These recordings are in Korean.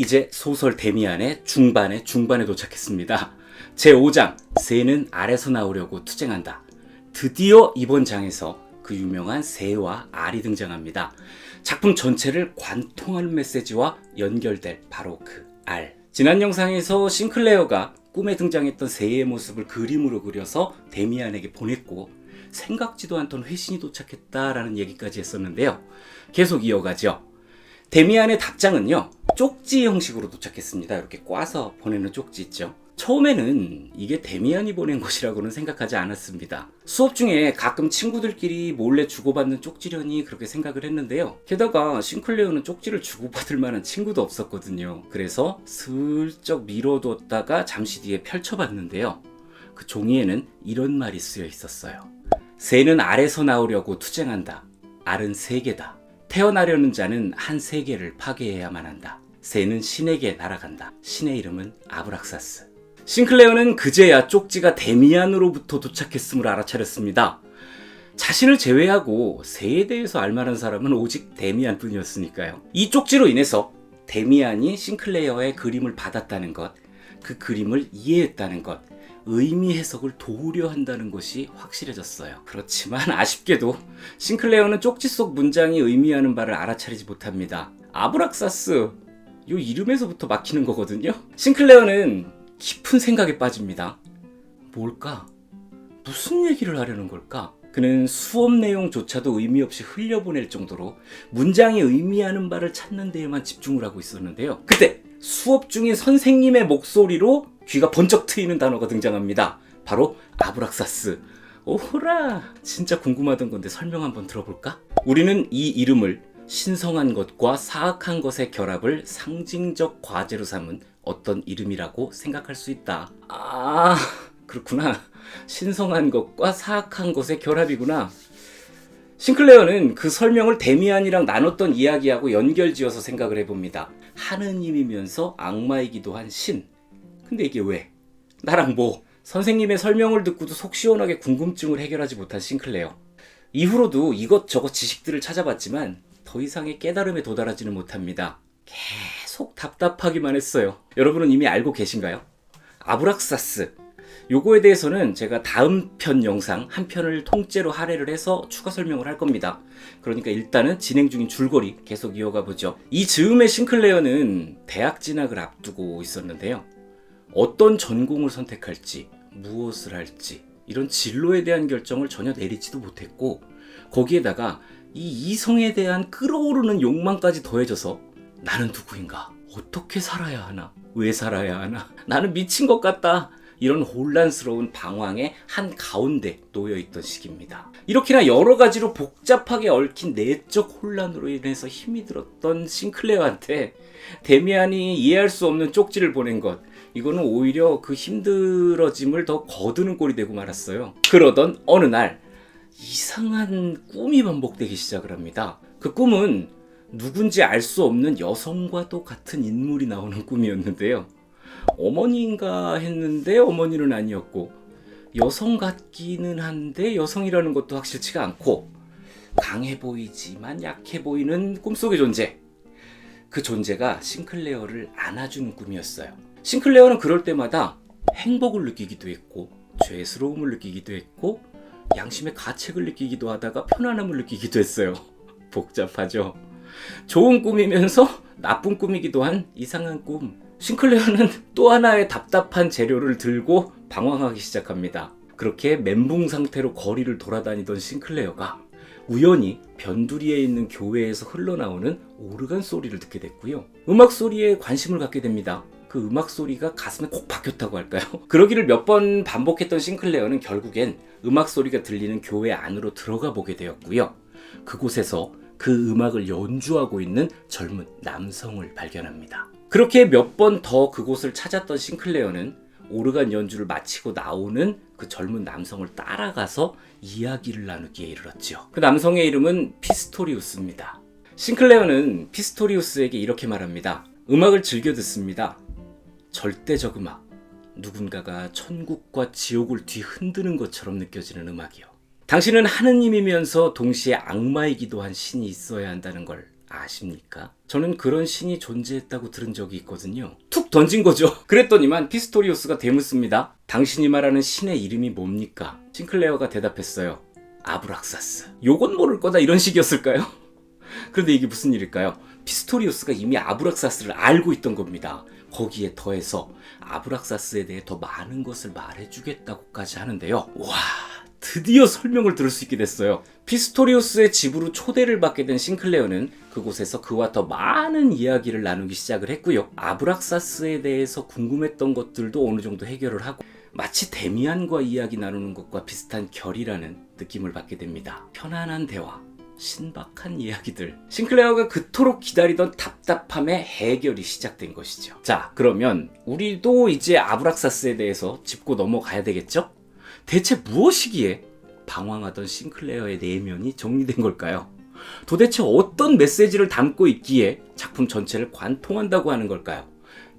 이제 소설 데미안의 중반에 중반에 도착했습니다. 제5장 새는 알에서 나오려고 투쟁한다. 드디어 이번 장에서 그 유명한 새와 알이 등장합니다. 작품 전체를 관통하는 메시지와 연결될 바로 그 알. 지난 영상에서 싱클레어가 꿈에 등장했던 새의 모습을 그림으로 그려서 데미안에게 보냈고 생각지도 않던 회신이 도착했다라는 얘기까지 했었는데요. 계속 이어가죠. 데미안의 답장은요, 쪽지 형식으로 도착했습니다. 이렇게 꽈서 보내는 쪽지 있죠. 처음에는 이게 데미안이 보낸 것이라고는 생각하지 않았습니다. 수업 중에 가끔 친구들끼리 몰래 주고받는 쪽지려니 그렇게 생각을 했는데요. 게다가 싱클레어는 쪽지를 주고받을 만한 친구도 없었거든요. 그래서 슬쩍 미뤄뒀다가 잠시 뒤에 펼쳐봤는데요. 그 종이에는 이런 말이 쓰여 있었어요. 새는 알에서 나오려고 투쟁한다. 알은 세계다. 태어나려는 자는 한 세계를 파괴해야만 한다. 새는 신에게 날아간다. 신의 이름은 아브락사스. 싱클레어는 그제야 쪽지가 데미안으로부터 도착했음을 알아차렸습니다. 자신을 제외하고 새에 대해서 알만한 사람은 오직 데미안 뿐이었으니까요. 이 쪽지로 인해서 데미안이 싱클레어의 그림을 받았다는 것, 그 그림을 이해했다는 것, 의미 해석을 도우려 한다는 것이 확실해졌어요. 그렇지만 아쉽게도 싱클레어는 쪽지 속 문장이 의미하는 바를 알아차리지 못합니다. 아브락사스 요 이름에서부터 막히는 거거든요. 싱클레어는 깊은 생각에 빠집니다. 뭘까? 무슨 얘기를 하려는 걸까? 그는 수업 내용조차도 의미 없이 흘려보낼 정도로 문장이 의미하는 바를 찾는 데에만 집중을 하고 있었는데요. 그때 수업 중인 선생님의 목소리로 귀가 번쩍 트이는 단어가 등장합니다. 바로 아브락사스. 오호라! 진짜 궁금하던 건데 설명 한번 들어볼까? 우리는 이 이름을 신성한 것과 사악한 것의 결합을 상징적 과제로 삼은 어떤 이름이라고 생각할 수 있다. 아, 그렇구나. 신성한 것과 사악한 것의 결합이구나. 싱클레어는 그 설명을 데미안이랑 나눴던 이야기하고 연결지어서 생각을 해봅니다. 하느님이면서 악마이기도 한 신. 근데 이게 왜? 나랑 뭐? 선생님의 설명을 듣고도 속 시원하게 궁금증을 해결하지 못한 싱클레어. 이후로도 이것저것 지식들을 찾아봤지만 더 이상의 깨달음에 도달하지는 못합니다. 계속 답답하기만 했어요. 여러분은 이미 알고 계신가요? 아브락사스. 요거에 대해서는 제가 다음 편 영상 한 편을 통째로 할애를 해서 추가 설명을 할 겁니다. 그러니까 일단은 진행 중인 줄거리 계속 이어가 보죠. 이 즈음의 싱클레어는 대학 진학을 앞두고 있었는데요. 어떤 전공을 선택할지, 무엇을 할지, 이런 진로에 대한 결정을 전혀 내리지도 못했고, 거기에다가 이 이성에 대한 끌어오르는 욕망까지 더해져서 나는 누구인가? 어떻게 살아야 하나? 왜 살아야 하나? 나는 미친 것 같다. 이런 혼란스러운 방황의 한 가운데 놓여 있던 시기입니다. 이렇게나 여러 가지로 복잡하게 얽힌 내적 혼란으로 인해서 힘이 들었던 싱클레어한테 데미안이 이해할 수 없는 쪽지를 보낸 것. 이거는 오히려 그 힘들어짐을 더 거두는 꼴이 되고 말았어요. 그러던 어느 날 이상한 꿈이 반복되기 시작을 합니다. 그 꿈은 누군지 알 수 없는 여성과도 같은 인물이 나오는 꿈이었는데요. 어머니인가 했는데 어머니는 아니었고 여성 같기는 한데 여성이라는 것도 확실치가 않고 강해 보이지만 약해 보이는 꿈속의 존재. 그 존재가 싱클레어를 안아주는 꿈이었어요. 싱클레어는 그럴 때마다 행복을 느끼기도 했고 죄스러움을 느끼기도 했고 양심의 가책을 느끼기도 하다가 편안함을 느끼기도 했어요. 복잡하죠. 좋은 꿈이면서 나쁜 꿈이기도 한 이상한 꿈. 싱클레어는 또 하나의 답답한 재료를 들고 방황하기 시작합니다. 그렇게 멘붕 상태로 거리를 돌아다니던 싱클레어가 우연히 변두리에 있는 교회에서 흘러나오는 오르간 소리를 듣게 됐고요. 음악 소리에 관심을 갖게 됩니다. 그 음악 소리가 가슴에 콕 박혔다고 할까요? 그러기를 몇 번 반복했던 싱클레어는 결국엔 음악 소리가 들리는 교회 안으로 들어가 보게 되었고요. 그곳에서 그 음악을 연주하고 있는 젊은 남성을 발견합니다. 그렇게 몇 번 더 그곳을 찾았던 싱클레어는 오르간 연주를 마치고 나오는 그 젊은 남성을 따라가서 이야기를 나누기에 이르렀죠. 그 남성의 이름은 피스토리우스입니다. 싱클레어는 피스토리우스에게 이렇게 말합니다. 음악을 즐겨 듣습니다. 절대적 음악. 누군가가 천국과 지옥을 뒤흔드는 것처럼 느껴지는 음악이요. 당신은 하느님이면서 동시에 악마이기도 한 신이 있어야 한다는 걸 아십니까? 저는 그런 신이 존재했다고 들은 적이 있거든요. 툭 던진 거죠. 그랬더니만 피스토리오스가 대묻습니다. 당신이 말하는 신의 이름이 뭡니까? 싱클레어가 대답했어요. 아브락사스. 요건 모를 거다 이런 식이었을까요? 그런데 이게 무슨 일일까요? 피스토리우스가 이미 아브락사스를 알고 있던 겁니다. 거기에 더해서 아브락사스에 대해 더 많은 것을 말해주겠다고까지 하는데요. 와, 드디어 설명을 들을 수 있게 됐어요. 피스토리우스의 집으로 초대를 받게 된 싱클레어는 그곳에서 그와 더 많은 이야기를 나누기 시작을 했고요. 아브락사스에 대해서 궁금했던 것들도 어느 정도 해결을 하고 마치 데미안과 이야기 나누는 것과 비슷한 결이라는 느낌을 받게 됩니다. 편안한 대화, 신박한 이야기들. 싱클레어가 그토록 기다리던 답답함의 해결이 시작된 것이죠. 자, 그러면 우리도 이제 아브락사스에 대해서 짚고 넘어가야 되겠죠? 대체 무엇이기에 방황하던 싱클레어의 내면이 정리된 걸까요? 도대체 어떤 메시지를 담고 있기에 작품 전체를 관통한다고 하는 걸까요?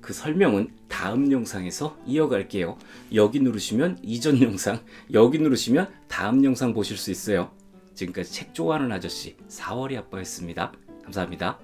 그 설명은 다음 영상에서 이어갈게요. 여기 누르시면 이전 영상, 여기 누르시면 다음 영상 보실 수 있어요. 지금까지 책 좋아하는 아저씨 4월이 아빠였습니다. 감사합니다.